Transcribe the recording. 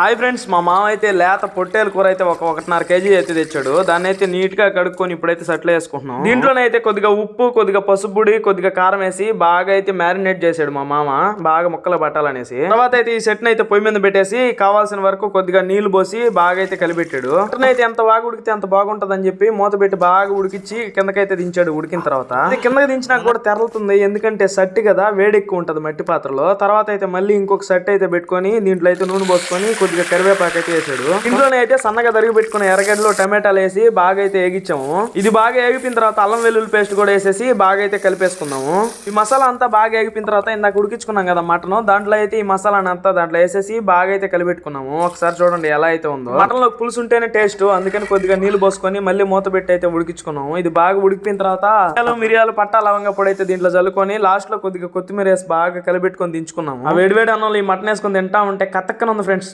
Hi friends మా మామ అయితే లేత పొట్టేలు కూర అయితే ఒక ఒకటిన్నర కేజీ అయితే తెచ్చాడు. దాన్ని అయితే నీట్గా కడుక్కొని ఇప్పుడైతే సెటిల్ వేసుకుంటున్నాం. దీంట్లోనే అయితే కొద్దిగా ఉప్పు కొద్దిగా పసుపుడి కొద్దిగా కారం వేసి బాగా అయితే మ్యారినేట్ చేశాడు మా మామ. బాగా ముక్కలు పట్టాలనేసి. తర్వాత అయితే ఈ సెట్ అయితే పొయ్యి మీద పెట్టేసి కావాల్సిన వరకు కొద్దిగా నీళ్ళు పోసి బాగా అయితే కలిపెట్టాడు. మటన్ అయితే ఎంత బాగా ఉడికితే అంత బాగుంటది అని చెప్పి మూత పెట్టి బాగా ఉడికిచ్చి కిందకైతే దించాడు ఉడికిన తర్వాత. కిందకి దించినా కూడా తెరలుతుంది ఎందుకంటే సట్టి కదా వేడి ఎక్కువ ఉంటుంది మట్టి పాత్రలో. తర్వాత అయితే మళ్ళీ ఇంకొక సెట్ అయితే పెట్టుకొని దీంట్లో అయితే నూనె పోసుకొని కొద్దిగా కరివేపాకు అయితే వేసాడు. ఇంట్లోనే అయితే సన్నగా తరిగి పెట్టుకున్న ఎర్రగడ్డలో టమాటాలు వేసి బాగా అయితే ఏగిచ్చాము. ఇది బాగా ఏగిపోయిన తర్వాత అల్లం వెల్లుల్లి పేస్ట్ కూడా వేసేసి బాగా అయితే కలిపేసుకున్నాము ఈ మసాలా అంతా బాగా ఏగిపోయిన తర్వాత ఇందాక ఉడికించుకున్నాం కదా మటన్. దాంట్లో అయితే ఈ మసాలాని అంతా దాంట్లో వేసేసి బాగా అయితే కలిపెట్టుకున్నాము. ఒకసారి చూడండి ఎలా అయితే ఉందో. మటన్లో పులుసు ఉంటేనే టేస్ట్. అందుకని కొద్దిగా నీళ్ళు పోసుకొని మళ్ళీ మూత పెట్టి అయితే ఉడికించుకున్నాము. ఇది బాగా ఉడికిపోయిన తర్వాత మిరియాలు, మిరియాలు పట్టా లవంగా పొడి అయితే దీంట్లో చల్లుకొని లాస్ట్లో కొద్దిగా కొత్తిమీర వేసి బాగా కలిపెట్టుకొని దించుకున్నాము. ఆ వేడివేడి అన్నంలో ఈ మటన్ వేసుకొని తింటా ఉంటే కతక్కన ఉంది ఫ్రెండ్స్.